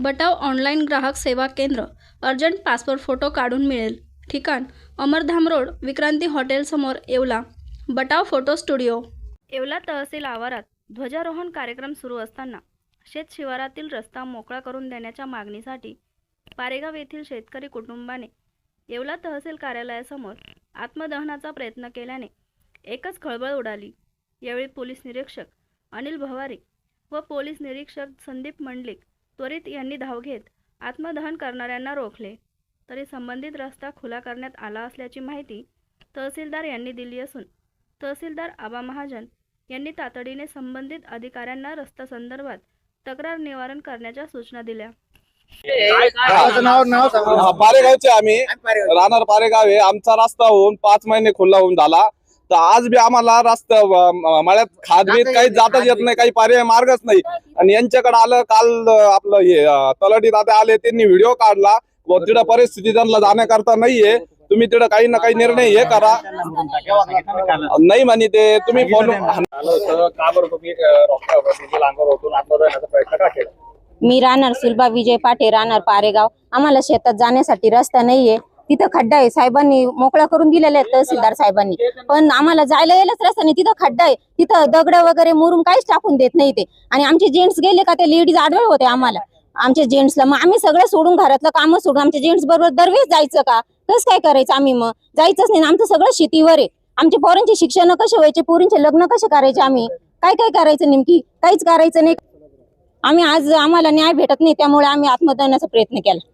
बटाव online ग्राहक सेवा केंद्र अर्जंट पासपोर्ट फोटो काढून मिळेल. ठिकाण अमरधाम रोड विक्रांती हॉटेलसमोर Yeola. Batav photo studio. Yeola तहसील आवारात ध्वजारोहण कार्यक्रम सुरू असताना शेत शिवारातील रस्ता मोकळा करून देण्याच्या मागणीसाठी पारेगाव येथील शेतकरी कुटुंबाने येवला तहसील कार्यालयासमोर आत्मदहनाचा प्रयत्न केल्याने एकच खळबळ उडाली. यावेळी पोलीस निरीक्षक अनिल भवारी व पोलीस निरीक्षक संदीप मंडलिक त्वरित यांनी धाव घेत आत्मदहन करणाऱ्यांना रोखले. तरी संबंधित रस्ता खुला करण्यात आला असल्याची माहिती तहसीलदार यांनी दिली असून तहसीलदार आबा महाजन यांनी तातडीने संबंधित अधिकाऱ्यांना रस्ता संदर्भात तक्रार निवारण करण्याच्या सूचना दिल्या. हा, पारेगावचे आम्ही. राहणार पारेगाव आहे. आमचा रस्ता होऊन पाच महिने खुल्ला होऊन झाला. तर आज बी आम्हाला रस्ता मळ्यात खाद बीत काही जाताच येत नाही काही पर्याय मार्गच नाही. आणि यांच्याकडे आलं काल आपलं हे तलाठी दादा आले त्यांनी व्हिडिओ काढला. व तिथं परिस्थिती त्यांना जाण्याकरता नाहीये. तुम्ही तिथं काही ना काही निर्णय हे करा. नाही म्हणे ते तुम्ही फोन मी राहणार सुलभा विजय पाटे राहणार पारेगाव. आम्हाला शेतात जाण्यासाठी रस्ता नाहीये. तिथं खड्डा आहे. साहेबांनी मोकळा करून दिलेला आहे तहसीलदार साहेबांनी. पण आम्हाला जायला यायलाच रस्ता नाही. तिथं खड्डा आहे. तिथं दगड वगैरे मुरून काहीच टाकून देत नाही ते. आणि आमचे जेंट्स गेले का ते लेडीज आढळ होते आम्हाला. आमच्या जेंट्सला मग आम्ही सगळं सोडून घरातलं काम सोडून आमच्या जेंट्स बरोबर दरवेळेस जायचं का? कसं काय करायचं आम्ही मग? जायचंच नाही. आमचं सगळं शेतीवर आहे. आमच्या पोरांचे शिक्षण कसे व्हायचे? पोरींचे लग्न कसे करायचे आम्ही? काय काय करायचं नेमकी? काहीच करायचं नाही. आम्ही आज आम्हाला न्याय भेटत नाही. त्यामुळे आम्ही आत्मदहनाचा प्रयत्न केला.